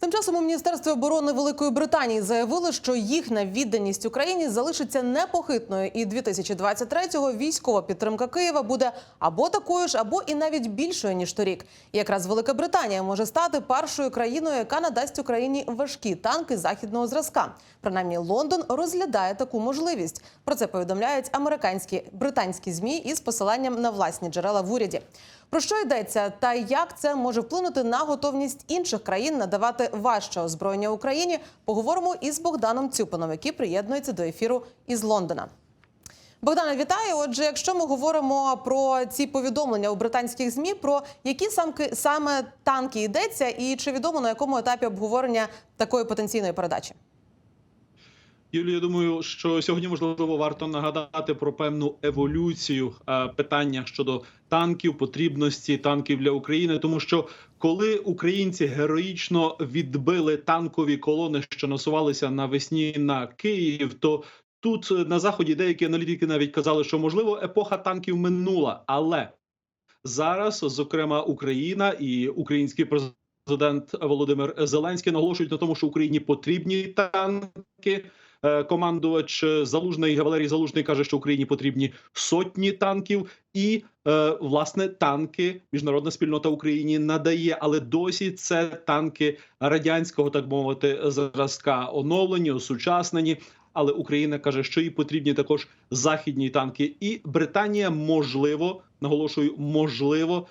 Тим часом у міністерстві оборони Великої Британії заявили, що їхня відданість Україні залишиться непохитною, і 2023-го військова підтримка Києва буде або такою ж, або і навіть більшою ніж торік. І якраз Велика Британія може стати першою країною, яка надасть Україні важкі танки західного зразка. Принаймні, Лондон розглядає таку можливість. Про це повідомляють американські британські змі із посиланням на власні джерела в уряді. Про що йдеться, та як це може вплинути на готовність інших країн надавати важче озброєння Україні? Поговоримо із Богданом Цюпином, який приєднується до ефіру із Лондона. Богдане, вітаю. Отже, якщо ми говоримо про ці повідомлення у британських змі, про які самки саме танки йдеться, і чи відомо на якому етапі обговорення такої потенційної передачі? Юлія, я думаю, що сьогодні можливо варто нагадати про певну еволюцію е, питання щодо танків, потрібності танків для України, тому що коли українці героїчно відбили танкові колони, що насувалися навесні на Київ, то тут е, на заході деякі аналітики навіть казали, що можливо епоха танків минула, але зараз, зокрема, Україна і український президент Володимир Зеленський наголошують на тому, що Україні потрібні танки. Е, Командувач е, Залужний Валерій Залужний каже, що Україні потрібні сотні танків, і е, власне танки міжнародна спільнота Україні надає, але досі це танки радянського, так мовити, зразка оновлені, осучаснені. Але Україна каже, що їй потрібні також західні танки, і Британія можливо наголошую, можливо,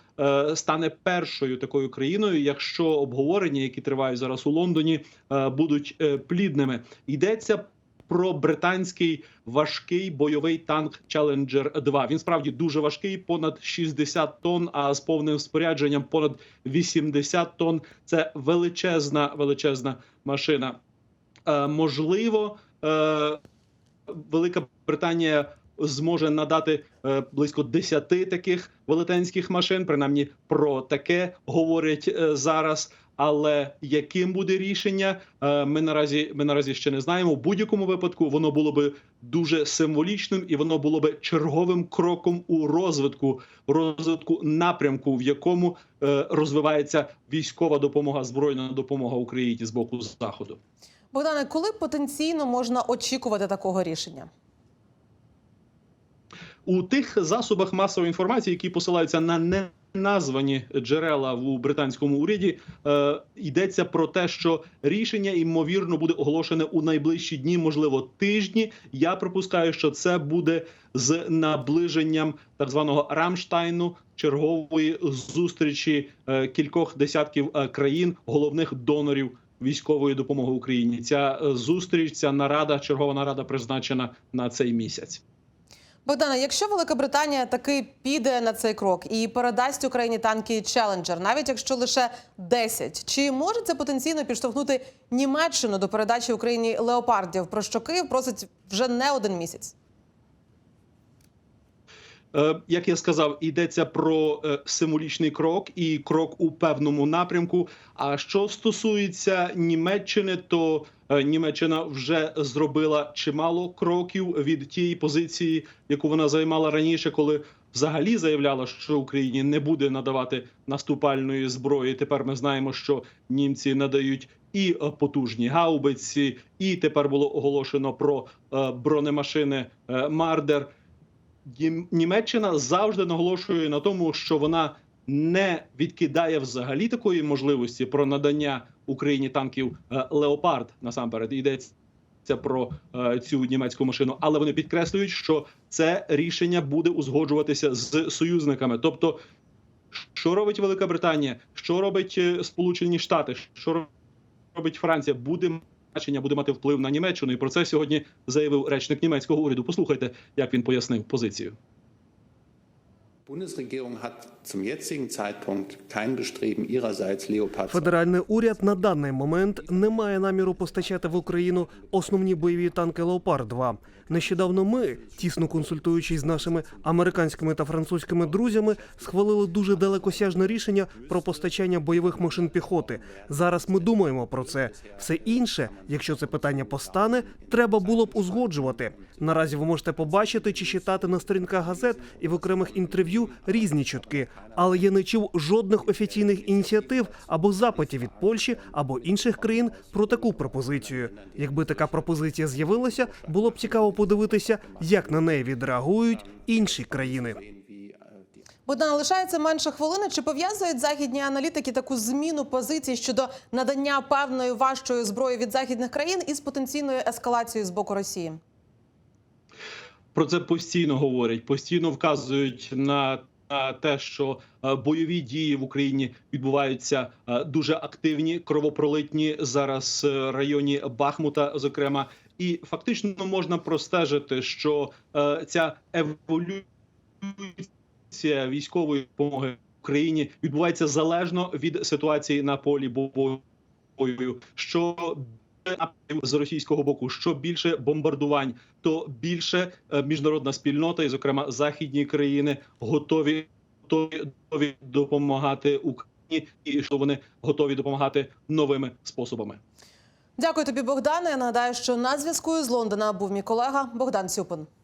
стане першою такою країною, якщо обговорення, які тривають зараз у Лондоні, будуть плідними. Йдеться про британський важкий бойовий танк Challenger 2. Він справді дуже важкий, понад 60 тонн, а з повним спорядженням понад 80 тонн. Це величезна, величезна машина. Е, можливо, е, Велика Британія зможе надати е, близько 10 таких велетенських машин. Принаймні про таке говорять е, зараз. Але яким буде рішення, е, ми наразі ми наразі ще не знаємо. В будь-якому випадку воно було би дуже символічним, і воно було би черговим кроком у розвитку розвитку напрямку, в якому е, розвивається військова допомога, збройна допомога Україні з боку заходу. Богдане, коли потенційно можна очікувати такого рішення? У тих засобах масової інформації, які посилаються на неназвані джерела в британському уряді, е, йдеться про те, що рішення ймовірно буде оголошене у найближчі дні, можливо, тижні. Я припускаю, що це буде з наближенням так званого Рамштайну. Чергової зустрічі е, кількох десятків е, країн, головних донорів військової допомоги Україні. Ця е, зустріч, ця нарада, чергова нарада призначена на цей місяць. Богдане, якщо Велика Британія таки піде на цей крок і передасть Україні танки Челенджер, навіть якщо лише 10, чи може це потенційно підштовхнути Німеччину до передачі Україні леопардів, про що Київ просить вже не один місяць? Е, Як я сказав, йдеться про е, символічний крок і крок у певному напрямку. А що стосується Німеччини, то е, Німеччина вже зробила чимало кроків від тієї позиції, яку вона займала раніше, коли взагалі заявляла, що Україні не буде надавати наступальної зброї. Тепер ми знаємо, що німці надають. І потужні гаубиці, і тепер було оголошено про бронемашини Мардер. Нім- Німеччина завжди наголошує на тому, що вона не відкидає взагалі такої можливості про надання Україні танків е, Леопард. Насамперед йдеться про е, цю німецьку машину, але вони підкреслюють, що це рішення буде узгоджуватися з союзниками. Тобто, що робить Велика Британія, що робить е, Сполучені Штати, що робить Франція, буде значення, буде мати вплив на Німеччину. І про це сьогодні заявив речник німецького уряду. Послухайте, як він пояснив позицію. Федеральний уряд на даний момент не має наміру постачати в Україну основні бойові танки Леопард 2 Нещодавно ми, тісно консультуючись з нашими американськими та французькими друзями, схвалили дуже далекосяжне рішення про постачання бойових машин піхоти. Зараз ми думаємо про це. Все інше, якщо це питання постане, треба було б узгоджувати. Наразі ви можете побачити чи читати на сторінках газет і в окремих інтерв'ю інтерв'ю різні чутки, але я не чув жодних офіційних ініціатив або запитів від Польщі або інших країн про таку пропозицію. Якби така пропозиція з'явилася, було б цікаво подивитися, як на неї відреагують інші країни. Богдан, лишається менше хвилини. Чи пов'язують західні аналітики таку зміну позицій щодо надання певної важчої зброї від західних країн із потенційною ескалацією з боку Росії? Про це постійно говорять, постійно вказують на, те, що е, бойові дії в Україні відбуваються е, дуже активні, кровопролитні зараз е, в районі Бахмута, зокрема, і фактично можна простежити, що ця еволюція військової допомоги Україні відбувається залежно від ситуації на полі бою. Що з російського боку, що більше бомбардувань, то більше е, міжнародна спільнота, і зокрема західні країни, готові готові, допомагати Україні, і що вони готові допомагати новими способами. Дякую тобі, Богдане. Нагадаю, що на зв'язку з Лондона був мій колега Богдан Сюпин.